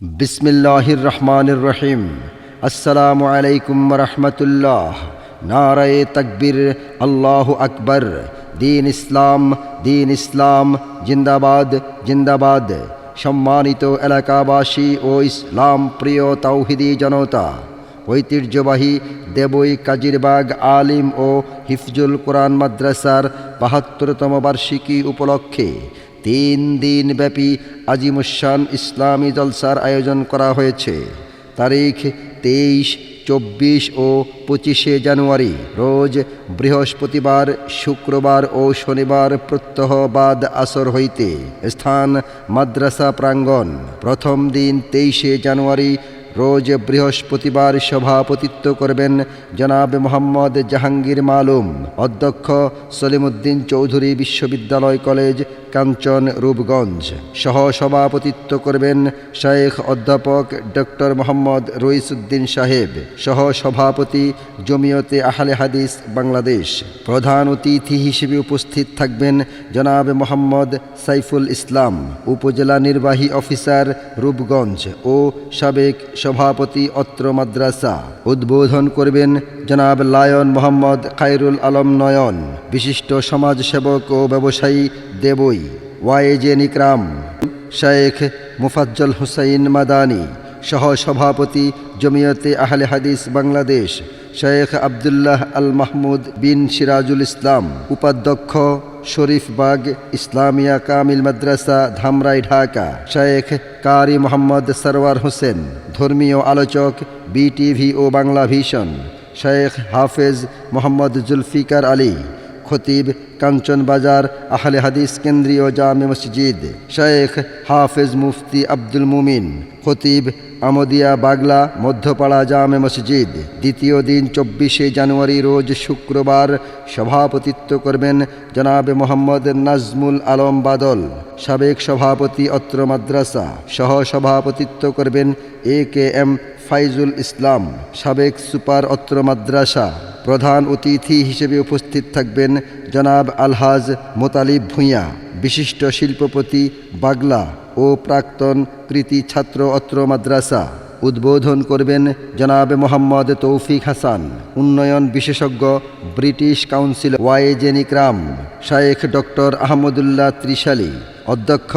বিসমিল্লাহির রহমানির রহিম আসসালামু আলাইকুম রহমতুল্লাহ নারায়ে তকবির, আল্লাহ আকবর। দিন ইসলাম দিন ইসলাম, জিন্দাবাদ জিন্দাবাদ। সম্মানিত এলাকাবাসী ও ইসলাম প্রিয় তাওহিদি জনতা, ঐতিহ্যবাহী দেবই কাজিরবাগ আলিম ও হিফজুল কোরআন মাদ্রাসার বাহাত্তরতম বার্ষিকী উপলক্ষে তিন দিন ব্যাপী আজিমুসান ইসলামী জলসার আয়োজন করা হয়েছে। তারিখ তেইশ, চব্বিশ ও পঁচিশে জানুয়ারি, রোজ বৃহস্পতিবার, শুক্রবার ও শনিবার প্রত্যহ বাদ আসর হইতে স্থান মাদ্রাসা প্রাঙ্গণ। প্রথম দিন তেইশে জানুয়ারি রোজ বৃহস্পতিবার সভাপতিত্ব করবেন জনাব মোহাম্মদ জাহাঙ্গীর মালুম, অধ্যক্ষ সলিমুদ্দিন চৌধুরী বিশ্ববিদ্যালয় কলেজ, কাঞ্চন, রূপগঞ্জ। সহ সভাপতিত্ব করবেন শেখ অধ্যাপক ডক্টর মোহাম্মদ রইসুদ্দিন সাহেব সহ সভাপতি জমিয়তে আহলে হাদিস বাংলাদেশ। প্রধান অতিথি হিসেবে উপস্থিত থাকবেন জনাব মোহাম্মদ সাইফুল ইসলাম, উপজেলা নির্বাহী অফিসার রূপগঞ্জ ও সাবেক সভাপতি অত্র মাদ্রাসা। উদ্বোধন করবেন জনাব লায়ন মোহাম্মদ খায়রুল আলম নয়ন, বিশিষ্ট সমাজসেবক ও ব্যবসায়ী দেবই, ওয়াইজে নিকরাম, শেখ মুফাজ্জল হুসাইন মাদানি সহ সভাপতি জমিয়তে আহলে হাদিস বাংলাদেশ, শেখ আবদুল্লাহ আল মাহমুদ বিন সিরাজুল ইসলাম, উপাধ্যক্ষ শরীফ বাগ, ইসলামিয়া কামিল মাদ্রাসা, ধামরাই, ঢাকা। শেখ কারি মোহাম্মদ সরওয়ার হোসেন, ধর্মীয় আলোচক, বিটিভি ও বাংলা ভিশন। শেখ হাফেজ মোহাম্মদ জুলফিকার আলী, খতিব কাঞ্চন বাজার, আহলে হাদিস কেন্দ্রীয় জামে মসজিদ। শেখ হাফেজ মুফতি আব্দুল মুমিন, খতিব আমদিয়া বাগলা মধ্যপাড়া জামে মসজিদ। দ্বিতীয় দিন চব্বিশে জানুয়ারি রোজ শুক্রবার সভাপতিত্ব করবেন জনাবে মোহাম্মদ নাজমুল আলম বাদল, সাবেক সভাপতি অত্র মাদ্রাসা। সহ সভাপতিত্ব করবেন এ কে এম ফাইজুল ইসলাম, সাবেক সুপার অত্র মাদ্রাসা, প্রধান অতিথি হিসেবে উপস্থিত থাকবেন জনাব আলহাজ মোতালিব ভূঁইয়া, বিশিষ্ট শিল্পপতি, বাগলা ও প্রাক্তন কৃতি ছাত্র অত্র মাদ্রাসা। উদ্বোধন করবেন জনাব মোহাম্মদ তৌফিক হাসান, উন্নয়ন বিশেষজ্ঞ, ব্রিটিশ কাউন্সিল ওয়াইজেনিক্রাম শায়েখ ডক্টর আহমদুল্লাহ ত্রিশালী। অধ্যক্ষ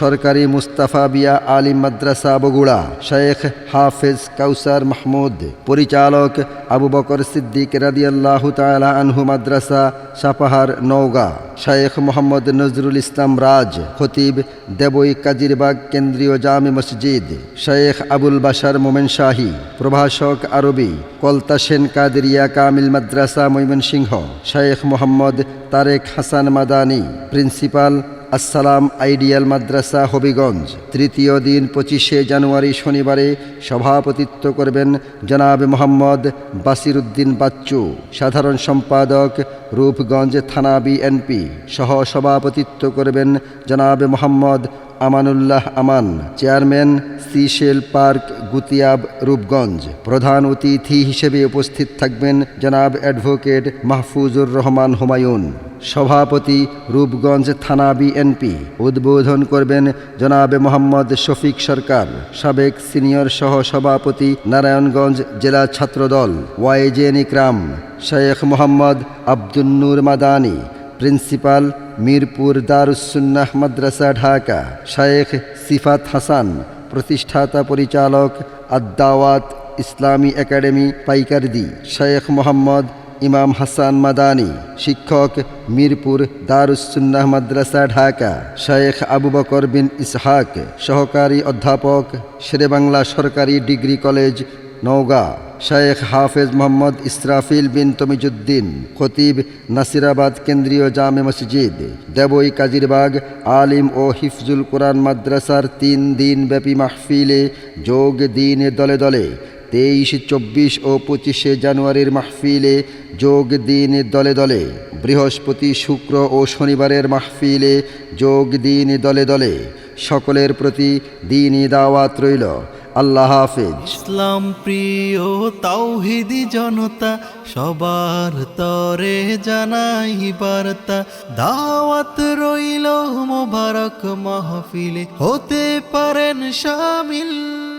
সরকারি মুস্তাফা বিয়া আলিম মাদ্রাসা বগুড়া, শেখ হাফেজ কাউসার মাহমুদ, পরিচালক আবু বকর সিদ্দিক রাদিয়াল্লাহু তাআলা আনহু মাদ্রাসা, সাপাহার নওগাঁ, শেখ মোহাম্মদ নজরুল ইসলাম রাজ, খতিব দেবই কাজিরবাগ কেন্দ্রীয় জামে মসজিদ, শেখ আবুল বাসার মোমেন শাহী, প্রভাষক আরবি কলতা সেন কাদেরিয়া কামিল মাদ্রাসা ময়মনসিংহ, শেখ মোহাম্মদ তারেক হাসান মাদানী, প্রিন্সিপাল আসসালাম আইডিয়াল মাদ্রাসা হবিগঞ্জ। তৃতীয় দিন পঁচিশে জানুয়ারি শনিবারে সভাপতিত্ব করবেন জনাব মোহাম্মদ বাসির উদ্দিন বাচ্চু। সাধারণ সম্পাদক রূপগঞ্জ থানা বিএনপি। সহ সভাপতিত্ব করবেন জনাব Mohammad Amanullah Aman, chairman seashell park, গুতিয়াব, Rupganj. প্রধান অতিথি হিসেবে উপস্থিত থাকবেন জনাব অ্যাডভোকেট মাহফুজুর রহমান হুমায়ুন। সভাপতি রূপগঞ্জ থানা বিএনপি। উদ্বোধন করবেন জনাবে মোহাম্মদ শফিক সরকার। সাবেক সিনিয়র সহ সভাপতি নারায়ণগঞ্জ জেলা ছাত্রদল। ওয়াইজেন ইকরাম। শেখ মোহাম্মদ আব্দুন্নুর মাদানী। প্রিন্সিপাল মিরপুর দারুসুন্নাহ মাদ্রাসা ঢাকা শেখ সিফাত হাসান প্রতিষ্ঠাতা পরিচালক আদাওয়াত ইসলামী একাডেমি পাইকারদি শেখ মোহাম্মদ ইমাম হাসান মাদানী শিক্ষক মিরপুর দারুসুন্নাহ মাদ্রাসা ঢাকা শেখ আবু বকর বিন ইসহাক সহকারী অধ্যাপক শেরেবাংলা সরকারি ডিগ্রি কলেজ নওগাঁ শেখ হাফেজ মোহাম্মদ ইসরাফিল বিন তমিজুদ্দিন, খতিব নাসিরাবাদ কেন্দ্রীয় জামে মসজিদ, দেবই কাজিরবাগ, আলিম ও হিফজুল কোরআন মাদ্রাসার তিন দিন ব্যাপী মাহফিলে যোগ দিন দলে দলে তেইশ, চব্বিশ ও পঁচিশে জানুয়ারির মাহফিলে যোগ দিন দলে দলে বৃহস্পতি শুক্র ও শনিবারের মাহফিলে যোগ দিন দলে দলে। সকলের প্রতি দিনই দাওয়াত রইল। আল্লাহ হাফিজ। ইসলাম প্রিয় তাওহিদি জনতা, সবার তরে জানাই বার্তা। দাওয়াত রইল মোবারক মাহফিলে, হতে পারেন শামিল।